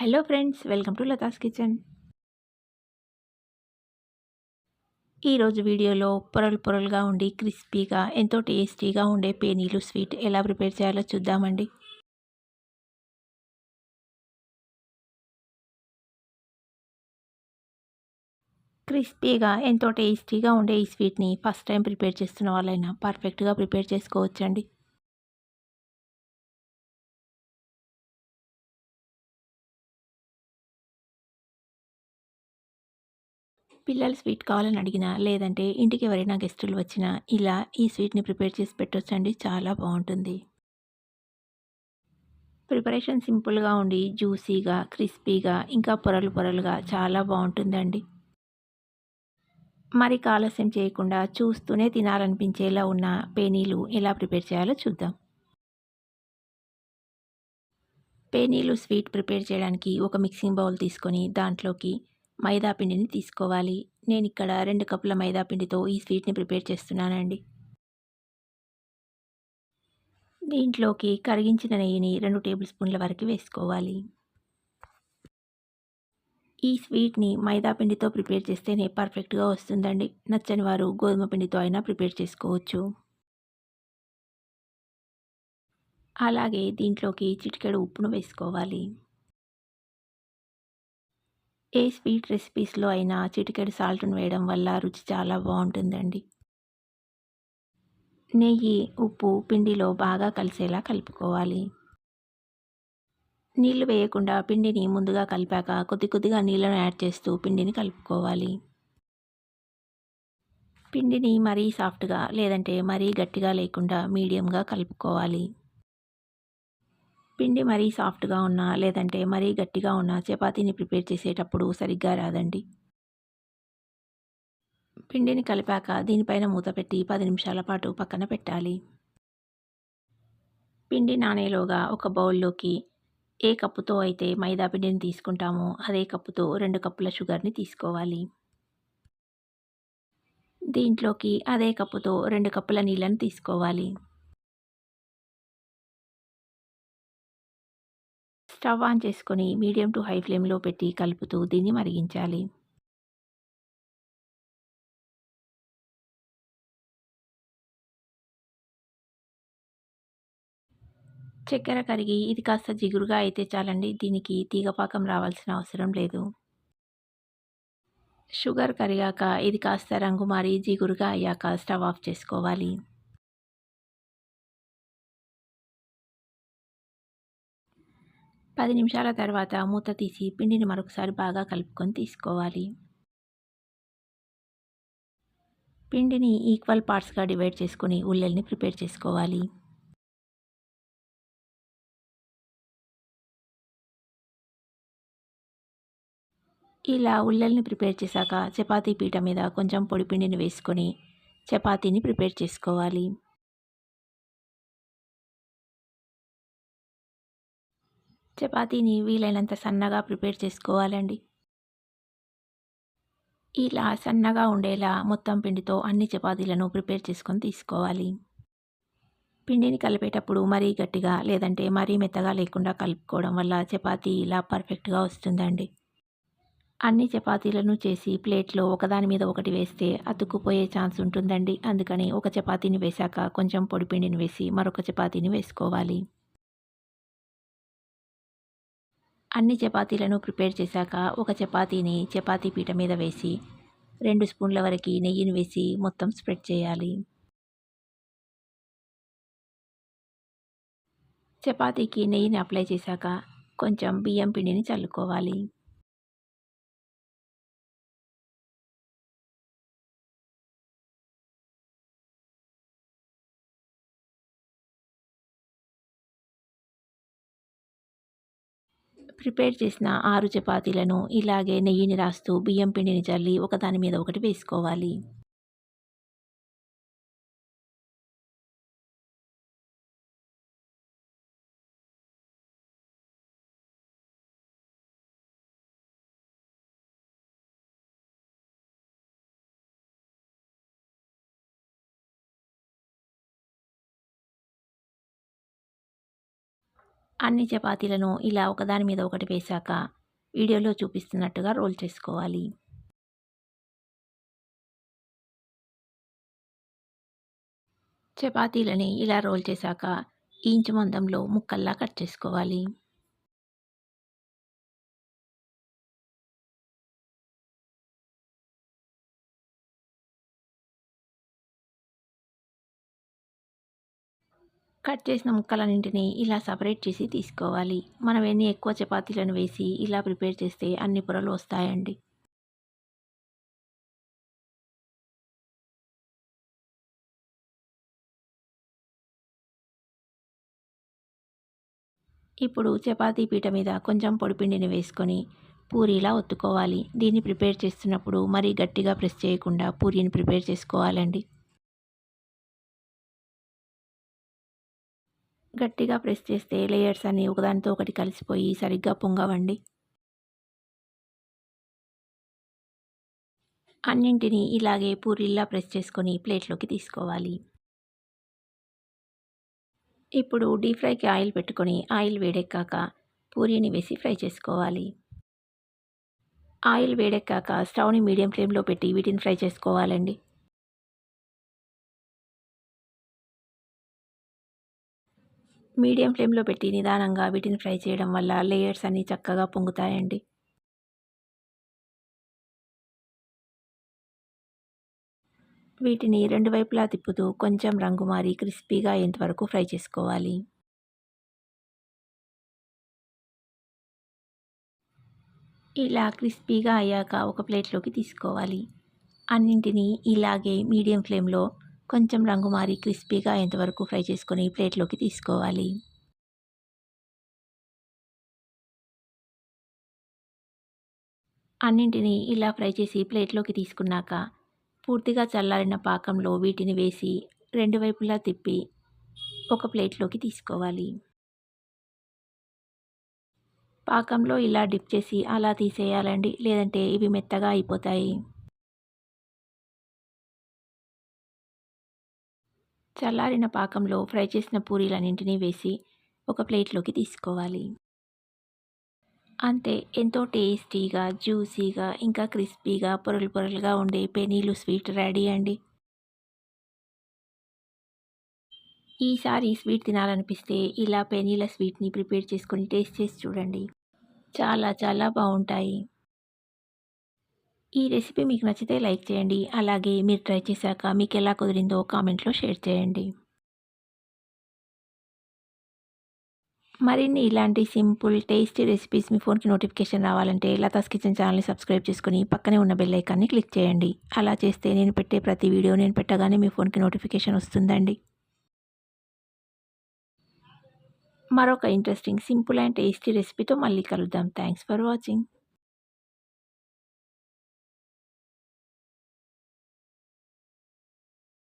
Hello friends welcome to Latha's kitchen. ఈరోజు వీడియోలో పొరలు పొరలుగా ఉండి క్రిస్పీగా ఎంతో టేస్టీగా ఉండే పేనీలు స్వీట్ ఎలా ప్రిపేర్ చేయాలో చూద్దామండి. క్రిస్పీగా ఎంతో టేస్టీగా ఉండే ఈ స్వీట్ని ఫస్ట్ టైం ప్రిపేర్ చేస్తున్న వాళ్ళైనా పర్ఫెక్ట్గా ప్రిపేర్ చేసుకోవచ్చండి. పిల్లలు స్వీట్ కావాలని అడిగినా లేదంటే ఇంటికి ఎవరైనా గెస్టులు వచ్చినా ఇలా ఈ స్వీట్ని ప్రిపేర్ చేసి పెట్టొచ్చండి చాలా బాగుంటుంది. ప్రిపరేషన్ సింపుల్గా ఉండి జ్యూసీగా క్రిస్పీగా ఇంకా పొరలు పొరలుగా చాలా బాగుంటుందండి. మరి ఆలస్యం చేయకుండా చూస్తూనే తినాలనిపించేలా ఉన్న పేనీలు ఎలా ప్రిపేర్ చేయాలో చూద్దాం. పేనీలు స్వీట్ ప్రిపేర్ చేయడానికి ఒక మిక్సింగ్ బౌల్ తీసుకొని దాంట్లోకి మైదా పిండిని తీసుకోవాలి. నేను ఇక్కడ రెండు కప్పుల మైదా పిండితో ఈ స్వీట్ని ప్రిపేర్ చేస్తున్నానండి. దీంట్లోకి కరిగించిన నెయ్యిని రెండు టేబుల్ స్పూన్ల వరకు వేసుకోవాలి. ఈ స్వీట్ని మైదా పిండితో ప్రిపేర్ చేస్తేనే పర్ఫెక్ట్గా వస్తుందండి. నచ్చని వారు గోధుమ పిండితో అయినా ప్రిపేర్ చేసుకోవచ్చు. అలాగే దీంట్లోకి చిటికెడు ఉప్పును వేసుకోవాలి. ఏ స్వీట్ రెసిపీస్లో అయినా చిటికెడు సాల్ట్ను వేయడం వల్ల రుచి చాలా బాగుంటుందండి. నెయ్యి ఉప్పు పిండిలో బాగా కలిసేలా కలుపుకోవాలి. నీళ్ళు వేయకుండా పిండిని ముందుగా కలిపాక కొద్ది కొద్దిగా నీళ్ళను యాడ్ చేస్తూ పిండిని కలుపుకోవాలి. పిండిని మరీ సాఫ్ట్గా లేదంటే మరీ గట్టిగా లేకుండా మీడియంగా కలుపుకోవాలి. పిండి మరీ సాఫ్ట్గా ఉన్నా లేదంటే మరీ గట్టిగా ఉన్న చపాతీని ప్రిపేర్ చేసేటప్పుడు సరిగ్గా రాదండి. పిండిని కలిపాక దీనిపైన మూత పెట్టి పది నిమిషాల పాటు పక్కన పెట్టాలి. పిండి నానేలోగా ఒక బౌల్లోకి ఏ కప్పుతో అయితే మైదా పిండిని తీసుకుంటామో అదే కప్పుతో రెండు కప్పుల షుగర్ని తీసుకోవాలి. దీంట్లోకి అదే కప్పుతో రెండు కప్పుల నీళ్ళని తీసుకోవాలి. స్టవ్ ఆన్ చేసుకొని మీడియం టు హై ఫ్లేమ్లో పెట్టి కలుపుతూ దీన్ని మరిగించాలి. చక్కెర కరిగి ఇది కాస్త జిగురుగా అయితే చాలండి. దీనికి తీగపాకం రావాల్సిన అవసరం లేదు. షుగర్ కరిగాక ఇది కాస్త రంగు మారి జిగురుగా అయ్యాక స్టవ్ ఆఫ్ చేసుకోవాలి. పది నిమిషాల తర్వాత మూత తీసి పిండిని మరొకసారి బాగా కలుపుకొని తీసుకోవాలి. పిండిని ఈక్వల్ పార్ట్స్గా డివైడ్ చేసుకొని ఉల్లెల్ని ప్రిపేర్ చేసుకోవాలి. ఇలా ఉల్లెల్ని ప్రిపేర్ చేశాక చపాతీ పీట మీద కొంచెం పొడి పిండిని వేసుకొని చపాతీని ప్రిపేర్ చేసుకోవాలి. చపాతీని వీలైనంత సన్నగా ప్రిపేర్ చేసుకోవాలండి. ఇలా సన్నగా ఉండేలా మొత్తం పిండితో అన్ని చపాతీలను ప్రిపేర్ చేసుకొని తీసుకోవాలి. పిండిని కలిపేటప్పుడు మరీ గట్టిగా లేదంటే మరీ మెత్తగా లేకుండా కలుపుకోవడం వల్ల చపాతీ ఇలా పర్ఫెక్ట్గా వస్తుందండి. అన్ని చపాతీలను చేసి ప్లేట్లో ఒకదాని మీద ఒకటి వేస్తే అతుక్కుపోయే ఛాన్స్ ఉంటుందండి. అందుకని ఒక చపాతీని వేశాక కొంచెం పొడిపిండిని వేసి మరొక చపాతీని వేసుకోవాలి. అన్ని చపాతీలను ప్రిపేర్ చేశాక ఒక చపాతీని చపాతీ పీట మీద వేసి రెండు స్పూన్ల వరకు నెయ్యిని వేసి మొత్తం స్ప్రెడ్ చేయాలి. చపాతీకి నెయ్యిని అప్లై చేశాక కొంచెం బియ్యం పిండిని చల్లుకోవాలి. ప్రిపేర్ చేసిన ఆరు చపాతీలను ఇలాగే నెయ్యిని రాస్తూ బియ్యం పిండిని చల్లి ఒకదాని మీద ఒకటి వేసుకోవాలి. అన్ని చపాతీలను ఇలా ఒకదాని మీద ఒకటి వేశాక వీడియోలో చూపిస్తున్నట్టుగా రోల్ చేసుకోవాలి. చపాతీలని ఇలా రోల్ చేశాక ఇంచు మందంలో ముక్కల్లా కట్ చేసుకోవాలి. కట్ చేసిన ముక్కలన్నింటినీ ఇలా సపరేట్ చేసి తీసుకోవాలి. మనం ఎన్ని ఎక్కువ చపాతీలను వేసి ఇలా ప్రిపేర్ చేస్తే అన్ని పొరలు వస్తాయండి. ఇప్పుడు చపాతీ పీట మీద కొంచెం పొడిపిండిని వేసుకొని పూరీలా ఒత్తుకోవాలి. దీన్ని ప్రిపేర్ చేస్తున్నప్పుడు మరీ గట్టిగా ప్రెస్ చేయకుండా పూరీని ప్రిపేర్ చేసుకోవాలండి. గట్టిగా ప్రెస్ చేస్తే లేయర్స్ అన్నీ ఒకదానితో ఒకటి కలిసిపోయి సరిగ్గా పొంగవండి. అన్నింటినీ ఇలాగే పూరిల్లా ప్రెస్ చేసుకొని ప్లేట్లోకి తీసుకోవాలి. ఇప్పుడు డీప్ ఫ్రైకి ఆయిల్ పెట్టుకొని ఆయిల్ వేడెక్కాక పూరీని వేసి ఫ్రై చేసుకోవాలి. ఆయిల్ వేడెక్కాక స్టవ్ని మీడియం ఫ్లేమ్లో పెట్టి వీటిని ఫ్రై చేసుకోవాలండి. మీడియం ఫ్లేమ్లో పెట్టి నిదానంగా వీటిని ఫ్రై చేయడం వల్ల లేయర్స్ అన్నీ చక్కగా పొంగుతాయండి. వీటిని రెండు వైపులా తిప్పుతూ కొంచెం రంగు మారి క్రిస్పీగా అయ్యేంతవరకు ఫ్రై చేసుకోవాలి. ఇలా క్రిస్పీగా అయ్యాక ఒక ప్లేట్లోకి తీసుకోవాలి. అన్నింటినీ ఇలాగే మీడియం ఫ్లేమ్లో కొంచెం రంగు మారి క్రిస్పీగా ఎంతవరకు ఫ్రై చేసుకొని ప్లేట్లోకి తీసుకోవాలి. అన్నింటినీ ఇలా ఫ్రై చేసి ప్లేట్లోకి తీసుకున్నాక పూర్తిగా చల్లారిన పాకంలో వీటిని వేసి రెండు వైపులా తిప్పి ఒక ప్లేట్లోకి తీసుకోవాలి. పాకంలో ఇలా డిప్ చేసి అలా తీసేయాలండి లేదంటే ఇవి మెత్తగా అయిపోతాయి. చల్లారిన పాకంలో ఫ్రై చేసిన పూరీలన్నింటినీ వేసి ఒక ప్లేట్లోకి తీసుకోవాలి. అంతే ఎంతో టేస్టీగా జ్యూసీగా ఇంకా క్రిస్పీగా పొరలు పొరలుగా ఉండే పెనీలు స్వీట్ రెడీ అండి. ఈసారి స్వీట్ తినాలనిపిస్తే ఇలా పెనీల స్వీట్ని ప్రిపేర్ చేసుకొని టేస్ట్ చేసి చూడండి. చాలా చాలా బాగుంటాయి. ఈ రెసిపీ మీకు నచ్చితే లైక్ చేయండి. అలాగే మీరు ట్రై చేశాక మీకు ఎలా కుదిరిందో కామెంట్లో షేర్ చేయండి. మరిన్ని ఇలాంటి సింపుల్ టేస్టీ రెసిపీస్ మీ ఫోన్కి నోటిఫికేషన్ రావాలంటే లతాస్ కిచెన్ ఛానల్ని సబ్స్క్రైబ్ చేసుకుని పక్కనే ఉన్న బెల్ ఐకాన్ని క్లిక్ చేయండి. అలా చేస్తే నేను పెట్టే ప్రతి వీడియో నేను పెట్టగానే మీ ఫోన్కి నోటిఫికేషన్ వస్తుందండి. మరొక ఇంట్రెస్టింగ్ సింపుల్ అండ్ టేస్టీ రెసిపీతో మళ్ళీ కలుద్దాం. Thanks for watching.